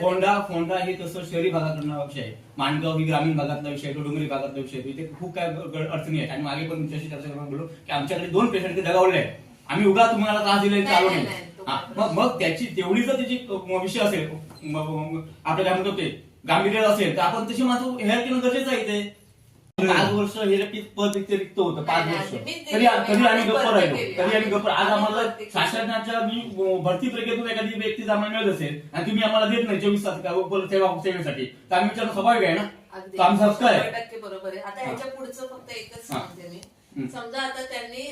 फोंडा फोंडा हे तसं शहरी भागातला विषय आहे. माणगाव ही ग्रामीण भागातला विषय तो डोंगरी भागातला विषय आहे. इथे खूप काय अडचणी आहेत. आणि मागे पण तुमच्याशी चर्चा करून बोललो की आमच्याकडे दोन पेशंट दगावले आहेत. आम्ही उगा तुम्हाला त्रास दिला चालू नाही, तो हा. मग मग त्याची तेवढी जर त्याची विषय असेल म- म- आपलं काय म्हणतो ते गांभीर्य असेल तर आपण तशी माझं हेअर केलं गरजेचं आहे ते पाच वर्ष हे पद रिक्त होतं पाच वर्ष तरी तरी आम्ही गप्प राहिलो. तरी आम्ही गप्प आज आम्ही आम्हाला. शासनाच्या मी भरती प्रक्रियेतून एखादी व्यक्ती आम्हाला मिळत असेल आणि तुम्ही आम्हाला देत नाही चोवीस तास का उपलब्ध सेवा सेवेसाठी तर आम्ही विचारणं स्वाभाविक आहे ना तर सबस्क्राईब शंभर टक्के बरोबर आहे आता ह्याच्या पुढचं फक्त एकच हा. सांगते मी. समजा आता त्यांनी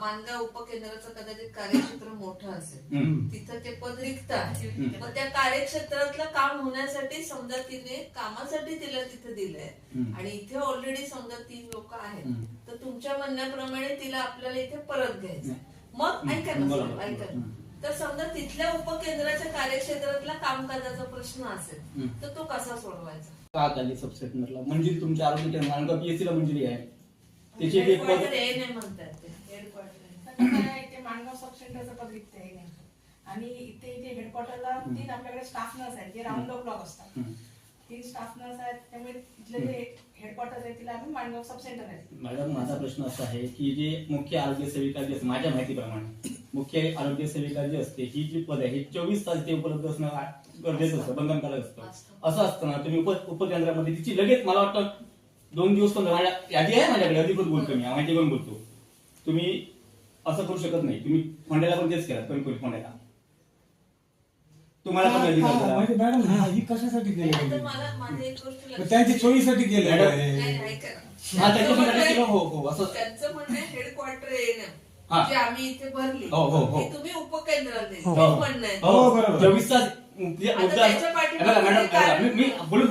मानगाव उपकेंद्राचं कदाचित कार्यक्षेत्र मोठं असेल. तिथं ते पद रिक्त आहे. मग त्या कार्यक्षेत्रातलं काम होण्यासाठी समजा तिने कामासाठी तिला तिथे दिलंय. आणि इथे ऑलरेडी समजा तीन लोक आहेत. तर तुमच्या म्हणण्याप्रमाणे तिला आपल्याला इथे परत घ्यायचं. मग. ऐका ना ऐका. तर समजा तिथल्या उपकेंद्राच्या कार्यक्षेत्रातला कामकाजाचा प्रश्न असेल. तर तो कसा सोडवायचा का झाली सबसेंटरला मंजुरी तुमच्या आरोग्य मानगाव पीएससी ला मंजुरी आहे त्याची एक पद हेडक्वार्टर हे नाही म्हणतात ते. माणगाव सब सेंटरचं पद रिक्त आहे नेमकं. आणि इथे इथे हेडक्वार्टरला तीन आपल्याकडे स्टाफ नर्स आहेत जे राऊंड द क्लॉक असतात. हम्म. तीन स्टाफ नर्स आहेत त्यामुळे तिथले जे हेडक्वार्टर आहे तिला आम्ही माणगाव सब सेंटर आहे मॅडम माझा प्रश्न असा आहे की जे मुख्य आरोग्य सेविका जी असते माझ्या माहितीप्रमाणे मुख्य आरोग्य सेविका जी असते ही जी पद आहे ही चोवीस तास ते उपलब्ध असणं आ- गरजेचं असतं बंधनकारक असतं. असं असतं ना तुम्ही उप उपकेंद्रामध्ये तिची लगेच मला वाटतं दोन दिवस पण माझ्या यादी आहे माझ्याकडे अधिकृत बोलतो मी माहिती करून बोलतो तुम्ही असं करू शकत नाही तुम्ही फोंड्याला पण तेच केलं कणकोली फोंड्याला तुम्हाला पण हा, मॅडम हा, ही कशासाठी केली मग त्यांची चोरीसाठी केली आहे. हा त्यांचं म्हणणं हो हो असं त्यांचं म्हणणं हेडक्वार्टर येणं हा. जे आम्ही इथे भरली हो, हो, हो. ती तुम्ही उपकेंद्रात. हो. हे म्हणणं आहे हो, बरोबर. चोवीस तास म्हणजे आता मुद्दा त्याच्या पाठीमागे बघा, मॅडम काय- मी मी बोलू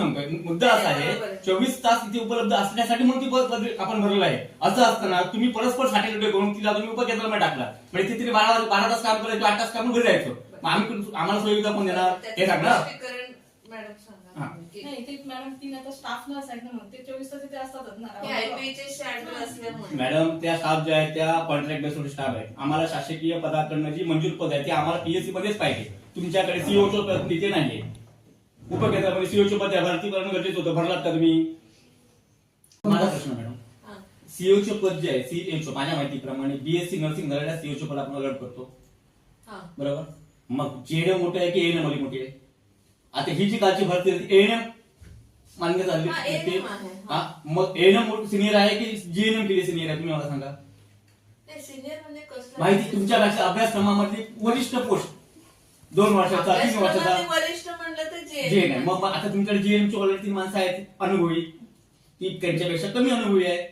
बरोबर आहे. चोवीस तास इथे उपलब्ध असण्यासाठी म्हणून ती आपण भरलेलं आहे. असं असताना तुम्ही परस्परसाठी करून तिला तुम्ही उपकेंद्रामध्ये टाकला. म्हणजे तिथे बारा बारा तास काम करायचं आठ तास काम घरी जायचं. मग आम्ही आम्हाला सोयीचा कोण देणार? हे सांगणार मॅडम. सांगा. की नाही ते मॅडम तीन आता स्टाफ नर्स आहेत ना मग ते चोवीस तास तिथे असतातच ना. आयपीएच शॅडल असल्यामुळे. मॅडम त्या स्टाफ ज्या आहेत त्या कॉन्ट्रॅक्ट बेस्ड स्टाफ आहेत. आम्हाला शासकीय पदाकडनं जी मंजूर पद आहे ती आम्हाला पीएससी मध्येच पाहिजे. तुमच्याकडे सीओचं पद तिथे नाहीये. उपकेंद्रामध्ये सीओचं पद आहे भरती करणं गरजेचं होतं. भरलात का तुम्ही? माझा प्रश्न मॅडम. सीओचं पद जे आहे सीएचं माझ्या माहितीप्रमाणे बीएससी नर्सिंग झालेल्या सीओचं पद आपण अलर्ट करतो. हा. बरोबर? मग जेएनएम मोठे आहे की एएनएम मोठी आहे? आता ही जी कालची भरती आहे एएनएम मान्य झाली हा, ते- A&M आहे, हा. हा, मग एएनएम सिनियर आहे की जीएनएम केली सिनियर आहे? तुम्ही मला सांगा. सिनियर म्हणजे कसलं माहिती तुमच्यापेक्षा अभ्यासक्रमामधली वरिष्ठ पोस्ट. दोन वर्षाचा तीन वर्षाचा. वरिष्ठ म्हणलं तर जे जे नाही. मग आता तुमच्याकडे जीएनएम ची ऑलरेडी तीन माणसं आहेत अनुभवी. ती त्यांच्यापेक्षा कमी अनुभवी आहे.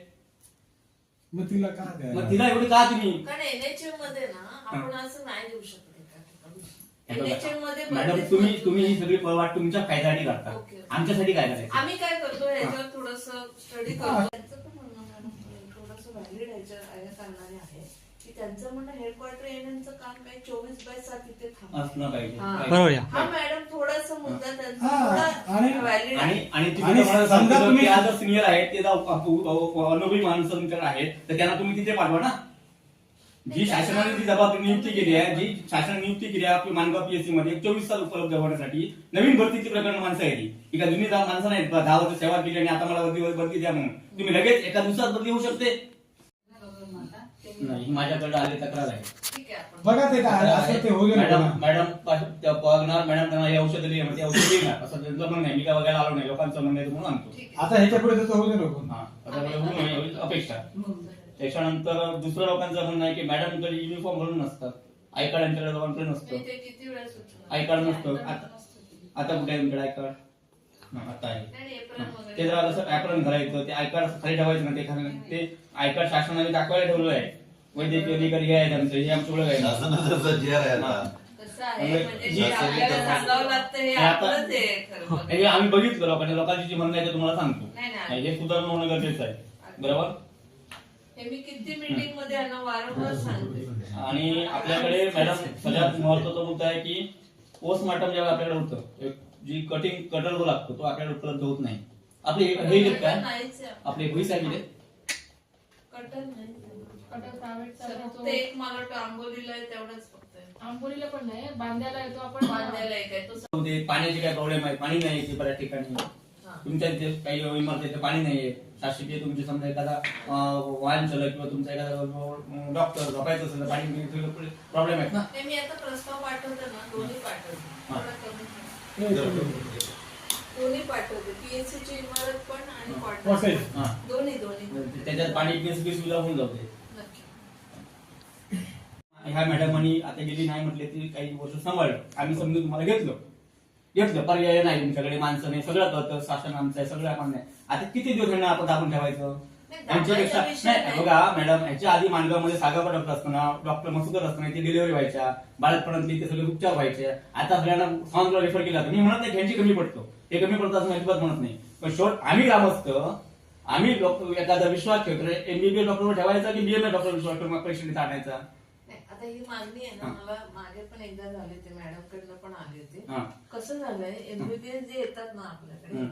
मग तिला का द्यायला? मग तिला एवढी का तुम्ही कारण एनएचएममध्ये ना आपण असं नाही देऊ शकत एका ठिकाणी. हे बघा, NHM मध्ये मॅडम बरेच तुम्ही तुम्ही ही सगळी पळवाट तुमच्या फायद्यासाठी करता. ओके. आमच्यासाठी काय करायचं? आम्ही काय करतो ह्याच्यावर थोडस स्टडी करतो. त्यांचं पण म्हणणं मॅडम थोडस व्हॅलिड ह्याच्या आहे. की त्यांचं म्हणणं हेडक्वार्टर येण्याचं काम काय चोवीस बाय सात इथे थांबतं. असणं पाहिजे. हा. बरोबर. हा मॅडम थोडासा मुद्दा त्यांचा हा, थोडा आणि- व्हॅलिड आणि आहे. आणि तुम्ही आणि तुम्हाला समजा सांगतो तुम्ही- की आज सिनियर आहेत ते जाऊ- अ- अ- अनुभवी माणसं तुमच्याकडे आहेत तर त्यांना तुम्ही तिथे पाठवा ना. जी शासनाने ती जबाबदारी नियुक्ती केली आहे जी शासनाने नियुक्ती केली आहे आपली मानगाव पीएससी मध्ये चोवीस तास उपलब्ध होण्यासाठी नवीन भरतीची प्रकरण माणसं आहे ती ही का जुनी दहा माणसं नाहीत दहा वर्ष सेवा केली आणि आता मला वर्दी भरती द्या म्हणून. तुम्ही लगेच एका दिवसात बदली होऊ शकते. नाही ही माझ्याकडे आली तक्रार आहे. ठीक आहे आपण बघा ते काय असं ते होऊ दे मॅडम ना. मॅडम पा- त्या बघणार मॅडम त्यांना हे औषध दिली ते औषध देणार असं त्यांचं म्हणणं आहे मी काय बघायला आलो नाही लोकांचं म्हणणं आहे म्हणून आणतो. ठीक आहे. आता ह्याच्या पुढे तसं होऊ दे नको हा आता मला होऊ नये एवढीच अपेक्षा. त्याच्यानंतर दुसऱ्या लोकांचं म्हणणं आहे की मॅडमकडे युनिफॉर्म भरून नसतात. आय कार्ड यांच्याकडे दोघांकडे नसतं. नाही, ते किती वेळा नसतं. आता आता कुठे आहे तुमच्याकडे आय कार्ड? हा, आता आहे. नाही, एप्रिल हा. वगैरे. ते जरा कसं ऍप्रन घालायचं ते आय कार्ड खाली ठेवायचं ना ते खाली ते आय कार्ड शासनाने दाखवायला ठेवलं आहे. वैद्यकीय अधिकारी हे आहेत आमचं हे आमचं ओळख आहे शासनाचं जी आर आहे आता. कसं आहे म्हणजे म्हणजे जी जे सगळी आपल्याला कर्मचारी- सांगावं लागतं हे आता- आपलंच आहे खरं. हे आम्ही बघितलं लोकांनी लोकांची जी म्हणणं आहे ते तुम्हाला सांगतो. नाही, नाही. नाही, हे सुधारणा होणं गरजेचं आहे. बरोबर? हे मी किती मीटिंगमध्ये यांना वारंवार सांगते. आणि आपल्याकडे मॅडम सगळ्यात महत्त्वाचा मुद्दा आहे की पोस्टमार्टम जेव्हा आपल्याकडे होतं एक जी कटिंग कटर जो लागतो तो आपल्याकडे उपलब्ध होत नाही. आपले हे काय? नाहीच आहे. आपले भुई साहेब कटर नाही कटक प्रायव्हेट फक्त एक मला वाटतं आंबोलीला आहे तेवढंच फक्त आहे. आंबोलीला पण नाही बांद्याला येतो आपण बांद्याला एक आहे तो स- ते पाण्याचे काय प्रॉब्लेम आहे पाणी नाही येते बऱ्याच ठिकाणी हा. तुमच्या इथे काही इमारतीत पाणी नाहीये शासकीय तुमचे समजा एखादा अं, वाहन चालक किंवा तुमचा एखादा डॉक्टर झोपायचं असेल तर पाणी प्रॉब्लेम आहेत ना नाही, मी आता प्रस्ताव पाठवते ना दोन्ही पाठवते हा. थोडा. दोन्ही पाठवते. पीएससी ची इमारत पण आणि Cottage. क्वार्टर हा. दोन्ही दोन्ही. त्याच्यात पाणी सुविधा होऊन जाते. नक्की. ह्या मॅडमांनी आता गेली नाही म्हटले ती काही वर्ष सांभाळलं आम्ही समजून तुम्हाला घेतलं. घेतलं. पर्याय नाही तुमच्याकडे. माणसं नाही. सगळं कळतं. शासन आमचं आहे. सगळं आपण नाही आता किती दिवस यांना आपण दाबून ठेवायचं? नाही, यांच्यापेक्षा दाबायचा विषय नाही नाही. बघा मॅडम ह्याच्या आधी माणगावमध्ये सागापा डॉक्टर असताना डॉक्टर मसुकर असताना इथे डिलिव्हरी व्हायच्या. बाळातपर्यंत इथे सगळे उपचार व्हायचे. आता सगळ्यांना फॉर्मला रेफर केला मी म्हणत नाही ह्यांची कमी पडतो. ते कमी पडतं असं अजिबात म्हणत नाही पण शेवट आम्ही ग्रामस्थ आम्ही डॉक्टर एखादा विश्वास ठेवतो एमबीबीएस डॉक्टरवर ठेवायचा की बीएमए डॉक्टर विश्वास ठेवून पेशंट आणायचा आता ही मागणी आहे ना हा. मला मागे पण एकदा झाले ते मॅडम कडनं पण आले होते हा. कसं झालंय एमबीबीएस जे येतात ना आपल्याकडे.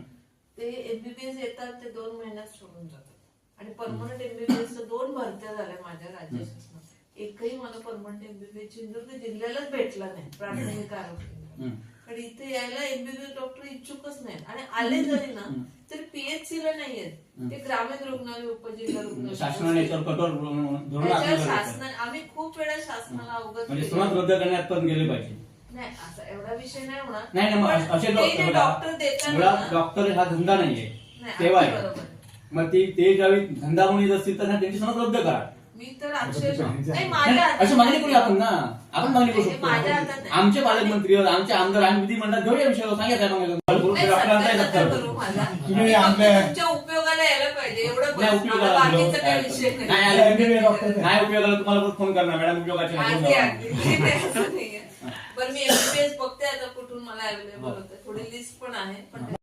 ते एमबीबीएस येतात ते दोन महिन्यात सोडून जातात आणि परमनंट एमबीबीएस दोन भरत्या झाल्या माझ्या राज्य शासनात एकही मला परमनंट एमबीबीएस सिंधुदुर्ग जिल्ह्यालाच भेटला नाही प्राथमिक आरोग्य. पण इथे यायला एमबीबीएस डॉक्टर इच्छुकच नाहीत. आणि आले जरी ना. तर पीएचसी ला नाहीयेत. ते ग्रामीण रुग्णालय उपजिल्हा शासनाने याच्यावर कठोर धोरण त्याच्यावर आखलं पाहिजे. शासनाने आम्ही खूप वेळा शासनाला अवगत म्हणजे केलं. रद्द करण्यात पण गेले पाहिजे. नाही असा एवढा विषय नाही होणार. नाही नाही मग पण असे ते डॉक्टर जे डॉक्टर देतात मुळात ना, डॉक्टर हा धंदा नाहीये. नाही, सेवा अगदी आहे. बरोबर. मग ते ते ज्यावेळी धंदा म्हणून येत असतील तर त्यांची समज रद्द करा. मी तर अक्षरशः नाही, नाही नाही, माझ्या हातात अशी मागणी नाही. करूया आपण ना आपण मागणी करू माझ्या हातात शकतो नाही. आमचे पालकमंत्री आमचे आमदार आम्ही विधिमंडळात घेऊया विषयावर नाही, नका. तुम्ही फक्त तुमच्या उपयोगाला यायला पाहिजे एवढं नाही बस. उपयोगाला मला आलो. बाकीचं काही विषय नाही नाही आले. MBBS डॉक्टर नाही उपयोगाला तुम्हाला परत फोन करणार मॅडम उपयोगाचे नाही, अगदी अगदी असं नाहीये. बरं मी एमबीबीएस बघते आता कुठून मला अवेलेबल होतं थोडी लिस्ट पण आहे पण